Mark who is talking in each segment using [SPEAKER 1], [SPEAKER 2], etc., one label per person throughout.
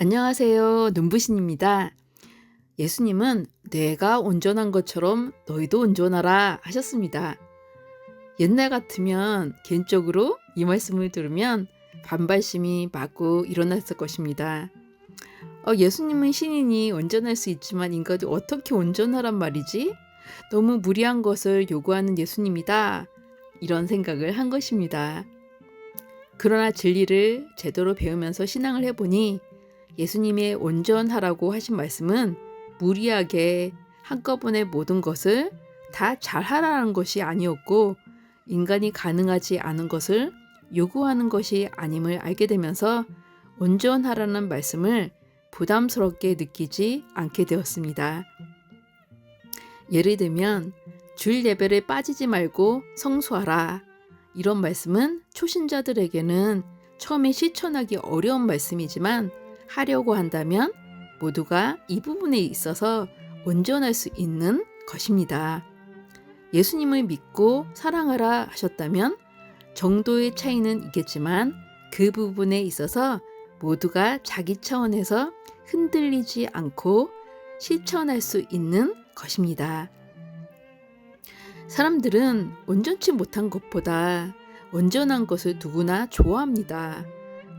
[SPEAKER 1] 안녕하세요. 눈부신입니다. 예수님은 내가 온전한 것처럼 너희도 온전하라 하셨습니다. 옛날 같으면 개인적으로 이 말씀을 들으면 반발심이 마구 일어났을 것입니다. 어, 예수님은 신인이 온전할 수 있지만 인간이 어떻게 온전하란 말이지? 너무 무리한 것을 요구하는 예수님이다. 이런 생각을 한 것입니다. 그러나 진리를 제대로 배우면서 신앙을 해보니 예수님의 온전하라고 하신 말씀은 무리하게 한꺼번에 모든 것을 다 잘하라는 것이 아니었고 인간이 가능하지 않은 것을 요구하는 것이 아님을 알게 되면서 온전하라는 말씀을 부담스럽게 느끼지 않게 되었습니다. 예를 들면 주일 예배를 빠지지 말고 성수하라. 이런 말씀은 초신자들에게는 처음에 실천하기 어려운 말씀이지만 하려고 한다면 모두가 이 부분에 있어서 온전할 수 있는 것입니다. 예수님을 믿고 사랑하라 하셨다면 정도의 차이는 있겠지만 그 부분에 있어서 모두가 자기 차원에서 흔들리지 않고 실천할 수 있는 것입니다. 사람들은 온전치 못한 것보다 온전한 것을 누구나 좋아합니다.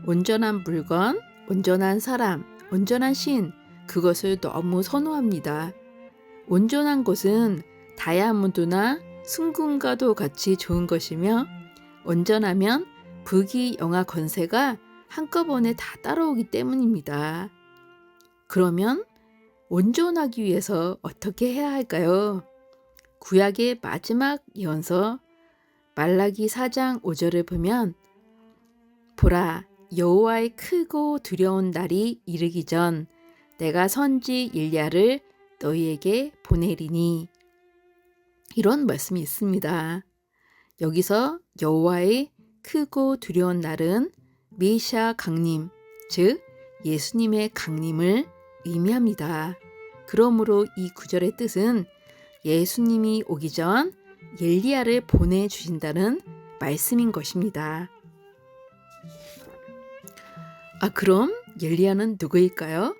[SPEAKER 1] 온전한 물건, 온전한 사람, 온전한 신, 그것을 너무 선호합니다. 온전한 것은 다이아몬드나 순금과도 같이 좋은 것이며 온전하면 부귀 영화 건세가 한꺼번에 다 따라오기 때문입니다. 그러면 온전하기 위해서 어떻게 해야 할까요? 구약의 마지막 예언서 말라기 4장 5절을 보면 보라 여호와의 크고 두려운 날이 이르기 전 내가 선지 일야를 너희에게 보내리니 이런 말씀이 있습니다. 여기서 여호와의 크고 두려운 날은 메시아 강림, 즉 예수님의 강림을 의미합니다. 그러므로 이 구절의 뜻은 예수님이 오기 전 엘리야를 보내 주신다는 말씀인 것입니다. 아, 그럼 엘리야는 누구일까요?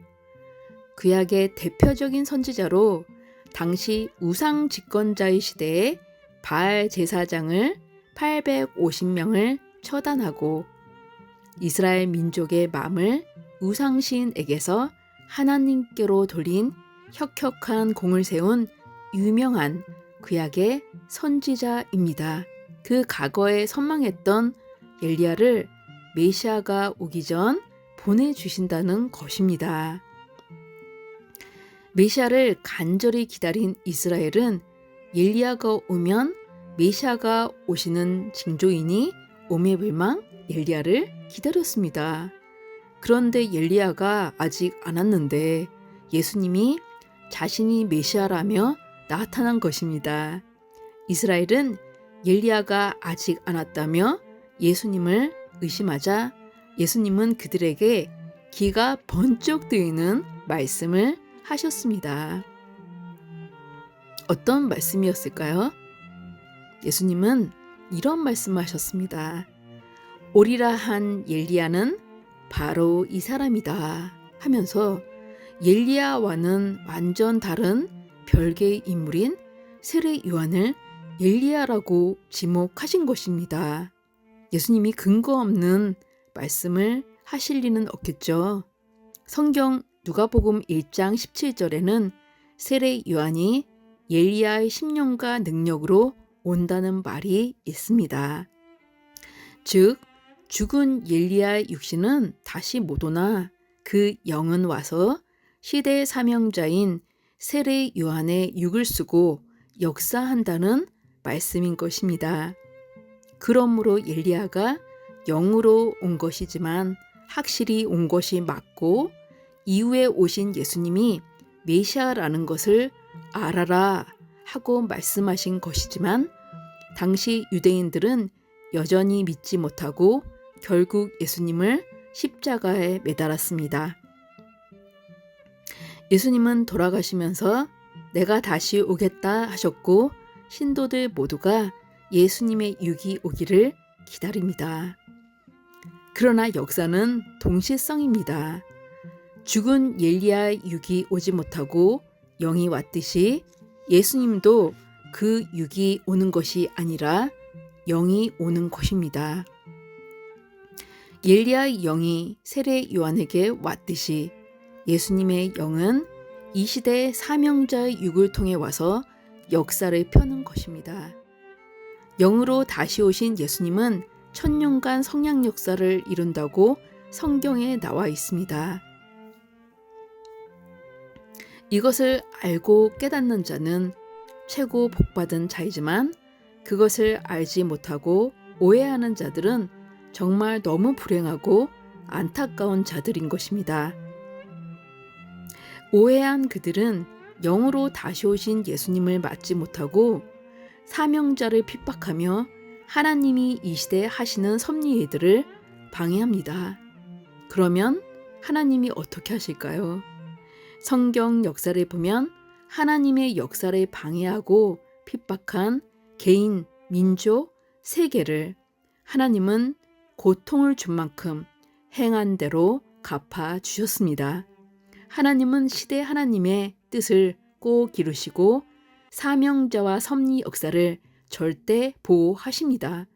[SPEAKER 1] 구약의 대표적인 선지자로 당시 우상 집권자의 시대에 바알 제사장을 850명을 처단하고 이스라엘 민족의 마음을 우상신에게서 하나님께로 돌린 혁혁한 공을 세운 유명한 구약의 선지자입니다. 그 과거에 선망했던 엘리야를 메시아가 오기 전 보내주신다는 것입니다. 메시아를 간절히 기다린 이스라엘은 엘리야가 오면 메시아가 오시는 징조이니 오메불망 엘리야를 기다렸습니다. 그런데 엘리야가 아직 안 왔는데 예수님이 자신이 메시아라며 나타난 것입니다. 이스라엘은 엘리야가 아직 안 왔다며 예수님을 의심하자 예수님은 그들에게 기가 번쩍 뜨이는 말씀을 하셨습니다. 어떤 말씀이었을까요? 예수님은 이런 말씀을 하셨습니다. 오리라 한 엘리야는 바로 이 사람이다 하면서 엘리야와는 완전 다른 별개의 인물인 세례 요한을 엘리야라고 지목하신 것입니다. 예수님이 근거 없는 말씀을 하실 리는 없겠죠. 성경 누가복음 1장 17절에는 세례 요한이 엘리야의 10년과 능력으로 온다는 말이 있습니다. 즉 죽은 엘리야의 육신은 다시 못 오나 그 영은 와서 시대의 사명자인 세례 요한의 육을 쓰고 역사한다는 말씀인 것입니다. 그러므로 엘리야가 영으로 온 것이지만 확실히 온 것이 맞고 이후에 오신 예수님이 메시아라는 것을 알아라 하고 말씀하신 것이지만 당시 유대인들은 여전히 믿지 못하고 결국 예수님을 십자가에 매달았습니다. 예수님은 돌아가시면서 내가 다시 오겠다 하셨고 신도들 모두가 예수님의 육이 오기를 기다립니다. 그러나 역사는 동시성입니다. 죽은 엘리야의 육이 오지 못하고 영이 왔듯이 예수님도 그 육이 오는 것이 아니라 영이 오는 것입니다. 엘리야의 영이 세례 요한에게 왔듯이 예수님의 영은 이 시대 사명자의 육을 통해 와서 역사를 펴는 것입니다. 영으로 다시 오신 예수님은 천년간 성령 역사를 이룬다고 성경에 나와 있습니다. 이것을 알고 깨닫는 자는 최고 복받은 자이지만 그것을 알지 못하고 오해하는 자들은 정말 너무 불행하고 안타까운 자들인 것입니다. 오해한 그들은 영으로 다시 오신 예수님을 맞지 못하고 사명자를 핍박하며 하나님이 이 시대에 하시는 섭리 일들을 방해합니다. 그러면 하나님이 어떻게 하실까요? 성경 역사를 보면 하나님의 역사를 방해하고 핍박한 개인, 민족, 세계를 하나님은 고통을 준 만큼 행한 대로 갚아 주셨습니다. 하나님은 시대 하나님의 뜻을 꼭 이루시고 사명자와 섭리 역사를 절대 보호하십니다.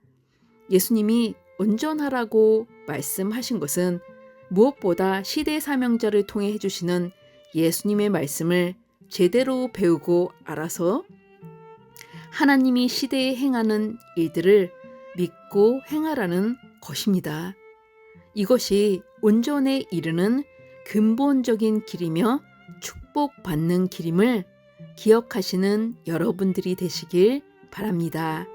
[SPEAKER 1] 예수님이 온전하라고 말씀하신 것은 무엇보다 시대 사명자를 통해 해주시는 예수님의 말씀을 제대로 배우고 알아서 하나님이 시대에 행하는 일들을 믿고 행하라는 것입니다. 이것이 온전에 이르는 근본적인 길이며 축복받는 길임을 기억하시는 여러분들이 되시길 바랍니다.